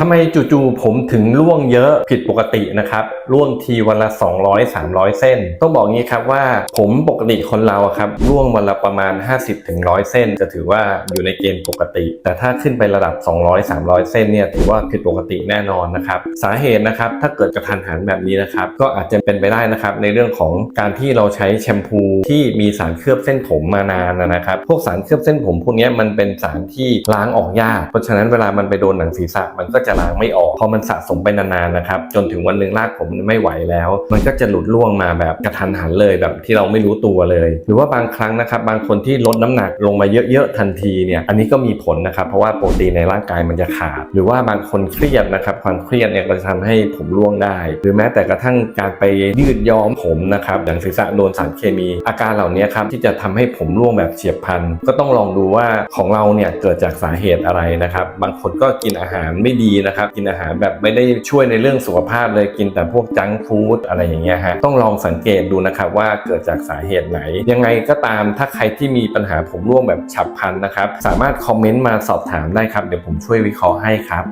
ทำไมจู่ๆผมถึงร่วงเยอะผิดปกตินะครับร่วงทีวันละ 200 300 เส้น ต้องบอกงี้ครับว่าผมปกติคนเราครับร่วงวันละประมาณ 50ถึง100 เส้น จะถือว่าอยู่ในเกณฑ์ปกติ แต่ถ้าขึ้นไประดับ 200 300 เส้นเนี่ยถือว่าผิดปกติแน่นอนนะครับสาเหตุนะครับถ้าเกิดกระทันหันแบบนี้นะครับก็อาจจะเป็นไปได้นะครับในเรื่องของการที่เราใช้แชมพูที่มีสารเคลือบเส้นผมมานานนะครับพวกสารเคลือบเส้นผมพวกนี้มันเป็นสารที่ล้างออกยากเพราะฉะนั้นเวลามันไปโดนหนังศีรษะมันก็จะล้างไม่ออก พอมันสะสมไปนานๆนะครับจนถึงวันหนึ่งรากผมไม่ไหวแล้ว มันก็จะหลุดร่วงมาแบบกระทันหันเลยแบบที่เราไม่รู้ตัวเลย หรือว่าบางครั้งนะครับบางคนที่ลดน้ำหนักลงมาเยอะๆทันทีเนี่ยอันนี้ก็มีผลนะครับเพราะว่าโปรตีนในร่างกายมันจะขาด หรือว่าบางคนเครียดนะครับความเครียดเนี่ยก็จะทำให้ผมร่วงได้ หรือแม้แต่กระทั่งการไปยืดย้อมผมนะครับหนังศีรษะโดนสารเคมี อาการเหล่านี้ครับที่จะทำให้ผมร่วงแบบเฉียบพลันก็ต้องลองดูว่าของเราเนี่ยเกิดจากสาเหตุอะไรนะครับบางคนก็กินอาหารไม่ดีนะครับ กินอาหารแบบไม่ได้ช่วยในเรื่องสุขภาพเลยกินแต่พวกจังฟู้ดอะไรอย่างเงี้ยฮะต้องลองสังเกตดูนะครับว่าเกิดจากสาเหตุไหน ยังไงก็ตามถ้าใครที่มีปัญหาผมร่วงแบบฉับพลันนะครับ สามารถคอมเมนต์มาสอบถามได้ครับ เดี๋ยวผมช่วยวิเคราะห์ให้ครับ